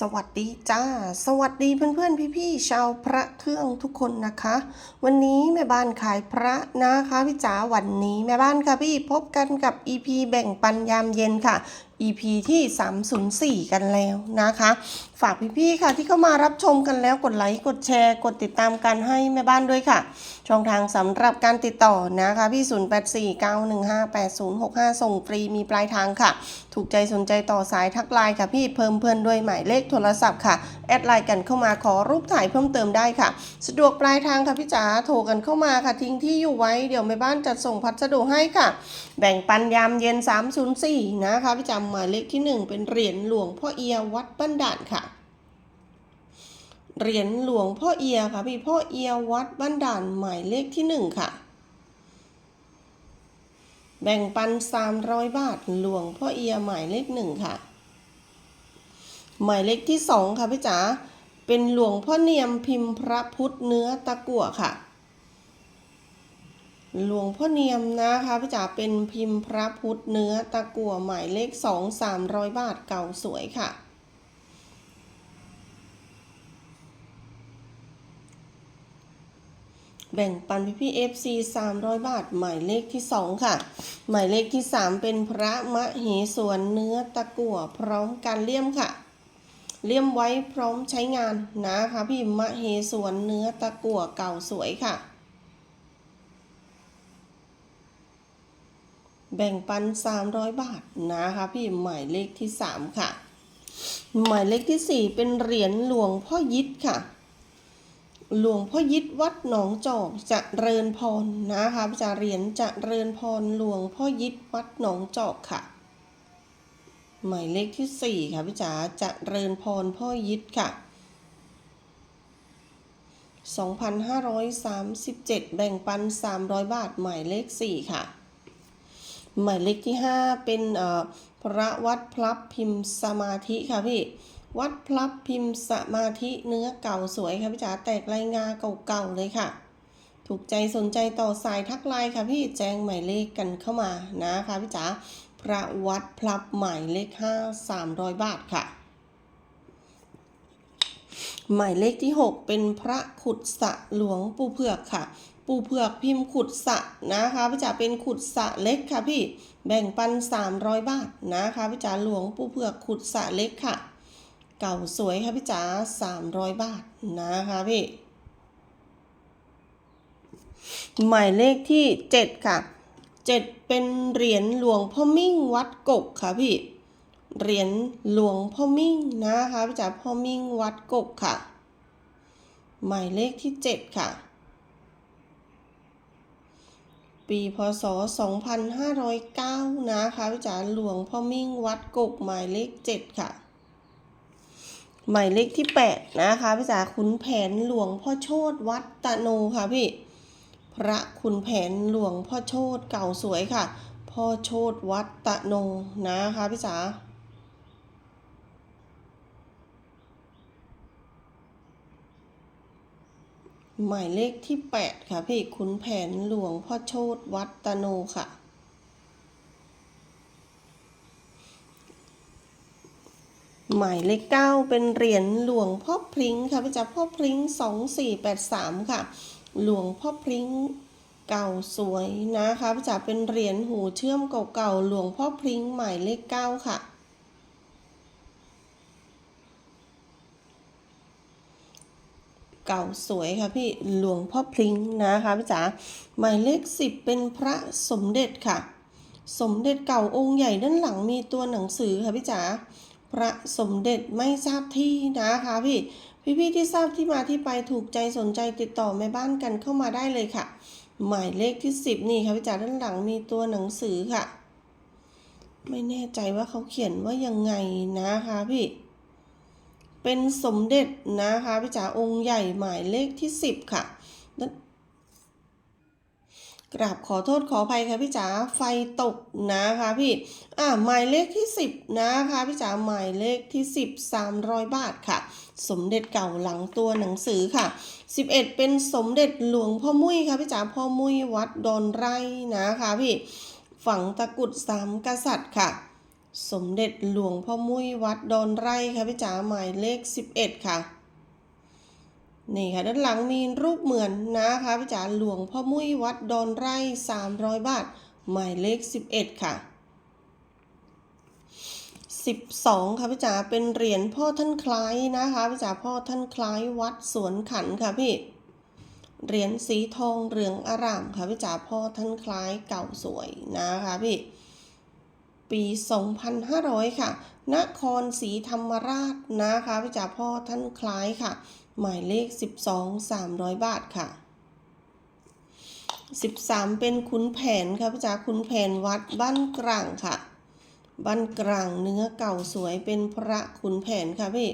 สวัสดีจ้า สวัสดีเพื่อนๆ พี่ๆ ชาวพระเครื่องทุกคนนะคะ วันนี้แม่บ้านขายพระนะคะพี่จ๋าวันนี้แม่บ้านค่ะพี่พบกันกับ EP แบ่งปันยามเย็นค่ะ EP ที่ 304 กันแล้วนะคะ ฝากพี่ๆค่ะที่เข้ามารับชมกันแล้วกดไลค์กดแชร์ กดติดตามกันให้แม่บ้านด้วยค่ะ ช่องทางสำหรับการติดต่อนะคะพี่ 0849158065 ส่งฟรีมีปลายทางค่ะ ถูกใจสนใจต่อสายทักไลน์ค่ะพี่เพิ่มเพื่อนด้วยหมายเลขโทรศัพท์ค่ะ แอดไลน์กันเข้ามาขอรูปถ่ายเพิ่มเติมได้ค่ะ สะดวกปลายทางค่ะพี่จ๋าโทรกันเข้ามาค่ะทิ้งที่อยู่ไว้เดี๋ยวแม่บ้านจัดส่งพัสดุให้ค่ะ แบ่งปันยามเย็น 304 นะคะพี่จำหมายเลขที่ 1 เป็นเหรียญหลวงพ่อเอียวัดบ้านด่านค่ะ เหรียญหลวงพ่อเอียค่ะพี่พ่อเอียวัดบ้านด่านหมายเลขที่ 1 ค่ะ แบ่งปัน 300 บาทหลวงพ่อเอียหมายเลขหนึ่งค่ะ หมายเลขที่ 2 ค่ะพี่จ๋าเป็นหลวงพ่อเนียมพิมพ์พระพุทธเนื้อตะกั่วค่ะ หลวงพ่อเนียมนะคะพี่จ๋าเป็นพิมพ์พระพุทธเนื้อตะกั่วหมายเลข2 300บาทเก่าสวยค่ะ แบ่งปันพี่พี่ FC 300บาทหมายเลขที่2ค่ะ หมายเลขที่3เป็นพระมะเหสวนเนื้อตะกั่วพร้อมการเลี่ยมค่ะ เลี่ยมไว้พร้อมใช้งานนะคะพี่มะเหสวนเนื้อตะกั่วเก่าสวยค่ะ แบ่งปัน 300 บาทนะคะพี่หมายเลขที่ 3 ค่ะ หมายเลขที่ 4 เป็นเหรียญหลวงพ่อยิดค่ะ หลวงพ่อยิดวัดหนองจอกจะเริญพรนะคะจะเหรียญจะเริญพรหลวงพ่อยิดวัดหนองจอกค่ะ หมายเลขที่ 4 ค่ะพี่จ๋าจะเริญพรพ่อยิดค่ะ2,537 แบ่งปัน 300 บาท หมายเลข 4 ค่ะ หมายเลขที่ 5 เป็นพระวัดพลับพิมพ์สมาธิค่ะพี่ วัดพลับพิมพ์สมาธิเนื้อเก่าสวยค่ะพี่จ๋าแตกลายงาเก่าๆเลยค่ะ ถูกใจสนใจต่อสายทักไลน์ค่ะพี่แจ้งหมายเลขกันเข้ามานะคะพี่จ๋าพระวัดพลับหมายเลข 5 300 บาทค่ะหมายเลขที่ 6 เป็นพระขุดสะหลวงปู่เผือกค่ะ ปูเผือกพิมพ์ขุดสะนะคะพี่จ๋าเป็นขุดสะเล็กค่ะพี่แบ่งปัน 300 บาทนะคะพี่จ๋าหลวงปูเผือกขุดสะเล็กค่ะ เก่าสวยค่ะพี่จ๋า300 บาทนะคะพี่หมายเลขที่ 7 ค่ะ 7 เป็นเหรียญหลวงพ่อมิ่งวัดกกค่ะพี่เหรียญหลวงพ่อมิ่งนะคะพี่จ๋าพ่อมิ่งวัดกกค่ะ หมายเลขที่ 7 ค่ะ ปีพศ 2509 นะคะพี่จ๋าหลวงพ่อมิ่งวัดกกหมายเลข 7 ค่ะ หมายเลขที่ 8 นะคะพี่จ๋าขุนแผนหลวงพ่อโชตวัดตะโนค่ะพี่ พระขุนแผนหลวงพ่อโชตเก่าสวยค่ะ พ่อโชตวัดตะโนนะคะพี่จ๋า หมายเลขที่ 8 ค่ะพี่ขุนแผนหลวงพ่อโชตวัดตโนค่ะ หมายเลข 9 เป็นเหรียญหลวงพ่อพริ้งค่ะพี่จ๋าพ่อพริ้ง 2483 ค่ะ หลวงพ่อพริ้งเก่าสวยนะคะพี่จ๋าเป็นเหรียญหูเชื่อมเก่าๆหลวงพ่อพริ้งหมายเลข 9 ค่ะ เก่าสวยค่ะพี่หลวงพ่อพริ้งนะคะพี่จ๋าหมายเลข10เป็นพระสมเด็จค่ะ สมเด็จเก่าองค์ใหญ่ด้านหลังมีตัวหนังสือค่ะพี่จ๋าพระสมเด็จไม่ทราบที่นะคะพี่พี่ๆที่ทราบที่มาที่ไปถูกใจสนใจติดต่อแม่บ้านกันเข้ามาได้เลยค่ะ หมายเลขที่10นี่ค่ะพี่จ๋าด้านหลังมีตัวหนังสือค่ะ ไม่แน่ใจว่าเขาเขียนว่ายังไงนะคะพี่ เป็นสมเด็จนะคะพี่จ๋าองค์ใหญ่หมายเลขที่ 10 ค่ะกราบขอโทษขออภัยค่ะพี่จ๋าไฟตกนะคะพี่อ่าหมายเลขที่ 10 นะคะพี่จ๋าหมายเลขที่ 10 300 บาทค่ะ สมเด็จเก่าหลังตัวหนังสือค่ะ 11 เป็นสมเด็จหลวงพ่อมุ้ยค่ะพี่จ๋าพ่อมุ้ยวัดดอนไร่นะคะพี่ฝังตะกุดสามกษัตริย์ค่ะ สมเด็จหลวงพ่อมุ้ยวัดดอนไร่ค่ะพี่จ๋าหมายเลข 11 ค่ะ นี่ค่ะด้านหลังมีรูปเหมือนนะคะพี่จ๋าหลวงพ่อมุ้ยวัดดอนไร่ 300 บาท หมายเลข 11 ค่ะ 12 ค่ะพี่จ๋าเป็นเหรียญพ่อท่านคล้ายนะคะพี่จ๋าพ่อท่านคล้ายวัดสวนขันค่ะพี่เหรียญสีทองเหลืองอร่ามค่ะพี่จ๋าพ่อท่านคล้ายเก่าสวยนะคะพี่ ปี 2500 ค่ะ นครศรีธรรมราชนะคะพี่จ๋าพ่อท่านคล้ายค่ะ หมายเลข 12 300 บาทค่ะ 13 เป็นขุนแผนค่ะพี่จ๋าขุนแผนวัดบ้านกลางค่ะ บ้านกลางเนื้อเก่าสวยเป็นพระขุนแผนค่ะพี่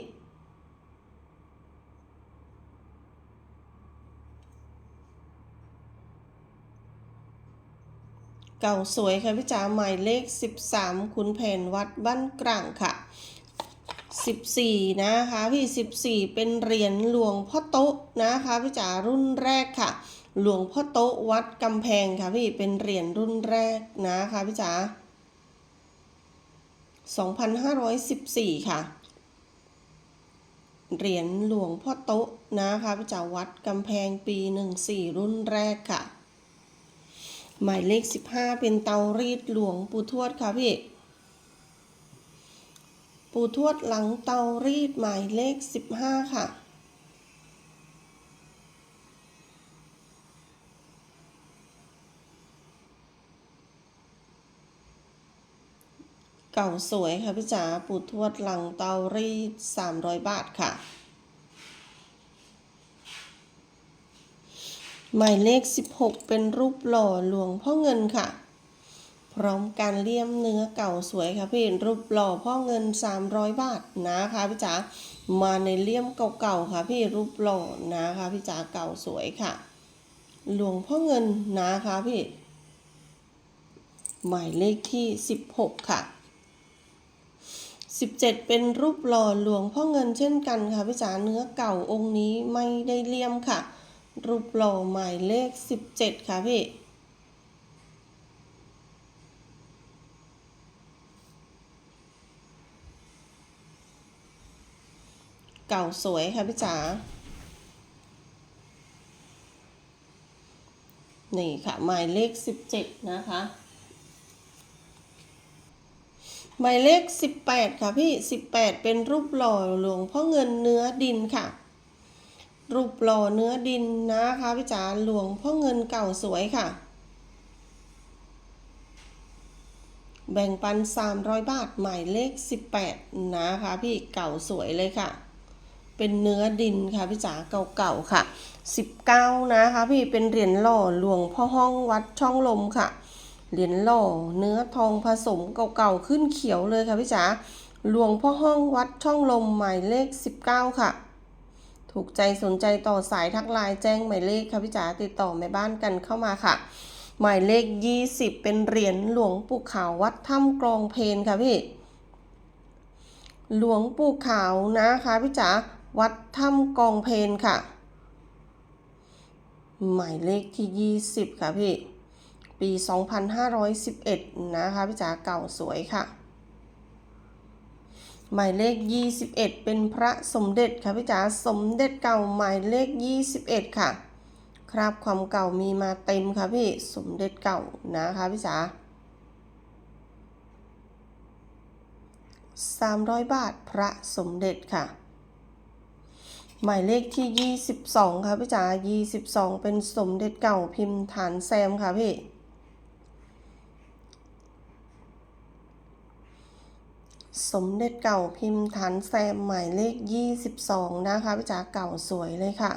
เก่าสวยค่ะพี่จ๋าหมายเลข 13ขุนแผนวัดบ้านกลางค่ะ 14 นะคะพี่ 14 เป็นเหรียญหลวงพ่อโต๊ะนะคะพี่จ๋ารุ่นแรกค่ะ หลวงพ่อโต๊ะวัดกำแพงค่ะพี่เป็นเหรียญรุ่นแรกนะคะพี่จ๋า2,514 ค่ะ เหรียญหลวงพ่อโต๊ะนะคะพี่จ๋าวัดกำแพงปี 14 รุ่นแรกค่ะ หมายเลข 15 เป็นเตารีดหลวงปู่ทวดค่ะพี่ ปู่ทวดหลังเตารีดหมายเลข 15 ค่ะ เก่าสวยค่ะพี่จ๋าปู่ทวดหลังเตารีด 300 บาทค่ะ หมายเลข 16 เป็นรูปหล่อหลวงพ่อเงินค่ะ พร้อมการเลี่ยมเนื้อเก่าสวยค่ะพี่รูปหล่อพ่อเงิน 300 บาทนะคะพี่จ๋ามาในเลี่ยมเก่าๆค่ะพี่รูปหล่อนะคะพี่จ๋าเก่าสวยค่ะ หลวงพ่อเงินนะคะพี่หมายเลขที่ 16 ค่ะ 17 เป็นรูปหล่อหลวงพ่อเงินเช่นกันค่ะพี่จ๋าเนื้อเก่าองค์นี้ไม่ได้เลี่ยมค่ะ รูปหล่อหมายเลข 17 ค่ะพี่ เก่าสวยค่ะพี่จ๋า นี่ค่ะหมายเลข 17 นะคะหมายเลข 18 ค่ะพี่ 18 เป็นรูปหล่อหลวงพ่อเงินเนื้อดินค่ะ รูปหล่อเนื้อดินนะคะพี่จ๋าหลวงพ่อเงินเก่าสวยค่ะ แบ่งปัน 300 บาทหมายเลข 18 นะคะพี่เก่าสวยเลยค่ะ เป็นเนื้อดินค่ะพี่จ๋าเก่าๆค่ะ 19 นะคะพี่เป็นเหรียญหล่อหลวงพ่อห้องวัดช่องลมค่ะ เหรียญหล่อเนื้อทองผสมเก่าๆขึ้นเขียวเลยค่ะพี่จ๋าหลวงพ่อห้องวัดช่องลมหมายเลข 19 ค่ะ ถูกใจสนใจต่อสายทักไลน์แจ้งหมายเลขค่ะพี่จ๋าติดต่อแม่บ้านกันเข้ามาค่ะ หมายเลข 20 เป็นเหรียญหลวงปู่ขาววัดถ้ำกรองเพนค่ะพี่ หลวงปู่ขาวนะคะพี่จ๋าวัดถ้ำกองเพนค่ะ หมายเลขที่ 20 ค่ะพี่ ปี 2511 นะคะพี่จ๋าเก่าสวยค่ะ หมายเลข 21 เป็นพระสมเด็จค่ะพี่จ๋าสมเด็จเก่าหมายเลข 21 ค่ะ คราบความเก่ามีมาเต็มค่ะพี่สมเด็จเก่านะคะพี่จ๋า300 บาทพระสมเด็จค่ะ หมายเลขที่ 22 ค่ะพี่จ๋า22 เป็นสมเด็จเก่าพิมพ์ฐานแซมค่ะพี่ สมเด็จเก่าพิมพ์ฐานแซมหมายเลข 22 นะคะพี่จ๋าเก่าสวยเลยค่ะ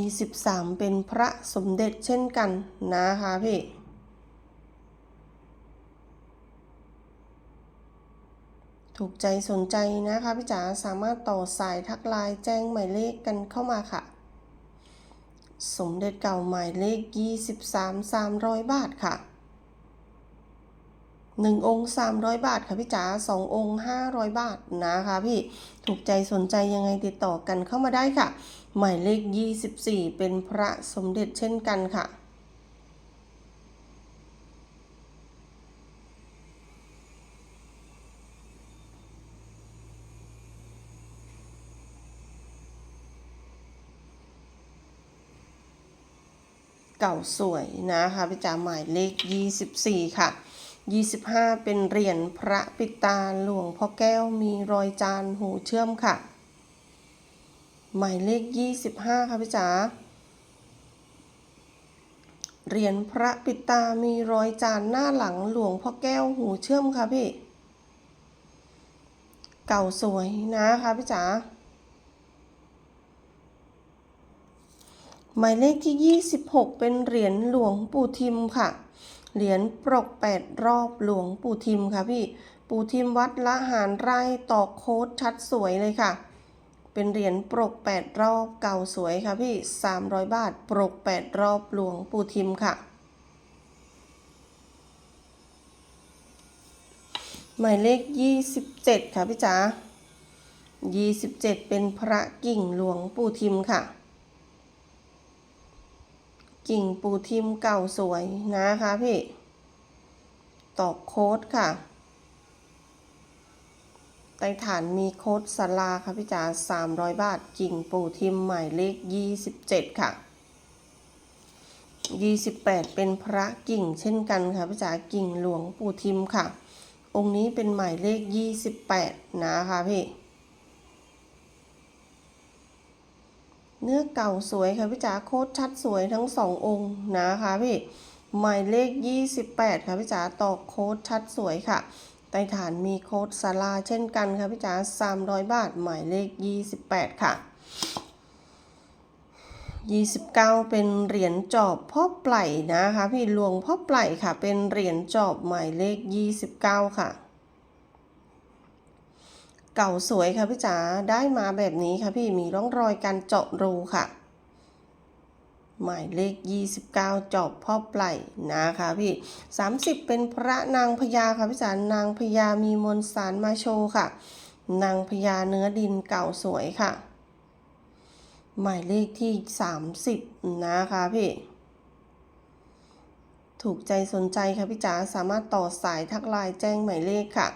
23 เป็นพระสมเด็จเช่นกันนะคะพี่ถูกใจสนใจนะคะพี่จ๋าสามารถต่อสายทักไลน์แจ้งหมายเลขกันเข้ามาค่ะ สมเด็จเก่าหมายเลข 23 300 บาทค่ะ หนึ่งองค์สามร้อยบาทค่ะพี่จ๋าสององค์ห้าร้อยบาทนะคะพี่ถูกใจสนใจยังไงติดต่อกันเข้ามาได้ค่ะ หมายเลขยี่สิบสี่เป็นพระสมเด็จเช่นกันค่ะเก่าสวยนะคะพี่จ๋าหมายเลข 24 ค่ะ 25 เป็นเหรียญพระปิตาหลวงพ่อแก้วมีรอยจานหูเชื่อมค่ะ หมายเลข 25 ค่ะพี่จ๋าเหรียญพระปิตามีรอยจานหน้าหลังหลวงพ่อแก้วหูเชื่อมค่ะพี่ เก่าสวยนะคะพี่จ๋าหมายเลขที่ 26 เป็นเหรียญหลวงปู่ทิมค่ะ เหรียญปรกแปดรอบหลวงปู่ทิมค่ะพี่ ปู่ทิมวัดละหารไร่ตอกโค้ดชัดสวยเลยค่ะ เป็นเหรียญปรกแปดรอบเก่าสวยค่ะพี่300บาทปรกแปดรอบหลวงปู่ทิมค่ะ หมายเลข27ค่ะพี่จ๋า27เป็นพระกิ่งหลวงปู่ทิมค่ะ กิ่งปูทิมเก่าสวยนะคะพี่ ตอกโค้ดค่ะใต้ฐานมีโค้ดสลาค่ะพี่จ๋า300บาท กิ่งปูทิมหมายเลข27ค่ะ28เป็นพระกิ่งเช่นกันค่ะพี่จ๋ากิ่งหลวงปูทิมค่ะ องค์นี้เป็นหมายเลข28นะคะพี่ เนื้อเก่าสวยค่ะพี่จ๋าโคตรชัดสวยทั้งสององค์นะคะพี่หมายเลข 28 ค่ะพี่จ๋าตอกโค้ดชัดสวยค่ะใต้ฐานมีโค้ดสาลาเช่นกันค่ะพี่จ๋า300 บาท หมายเลข 28 ค่ะ 29 เป็นเหรียญจอบพ่อไปล่นะคะ พี่หลวงพ่อไปล่ค่ะ เป็นเหรียญจอบหมายเลข 29 ค่ะ เก่าสวยค่ะพี่จ๋าได้มาแบบนี้ค่ะพี่มีร่องรอยการเจาะรูค่ะ หมายเลข 29จอบพ่อไปล่นะคะพี่ 30 เป็นพระนางพญาค่ะพี่จ๋านางพญามีมนสารมาโชว์ค่ะ นางพญาเนื้อดินเก่าสวยค่ะ หมายเลขที่ 30 นะคะพี่ถูกใจสนใจค่ะพี่จ๋าสามารถต่อสายทักไลน์แจ้งหมายเลขค่ะ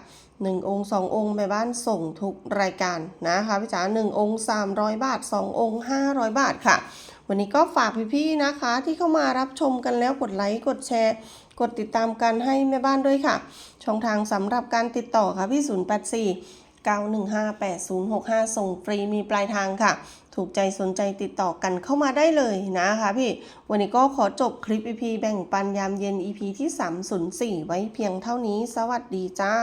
1องค์2ององค์แม่บ้านส่งทุกรายการนะคะพี่จ๋า1องค์300บาท2ององค์500บาทค่ะ วันนี้ก็ฝากพี่ๆนะคะ ที่เข้ามารับชมกันแล้วกดไลค์กดแชร์ กดติดตามกันให้แม่บ้านด้วยค่ะ ช่องทางสำหรับการติดต่อค่ะพี่084 9158065 ส่งฟรีมีปลายทางค่ะ ถูกใจสนใจติดต่อกันเข้ามาได้เลยนะคะพี่ วันนี้ก็ขอจบคลิป EP แบ่งปันยามเย็น EP ที่ 304 ไว้เพียงเท่านี้ สวัสดีจ้า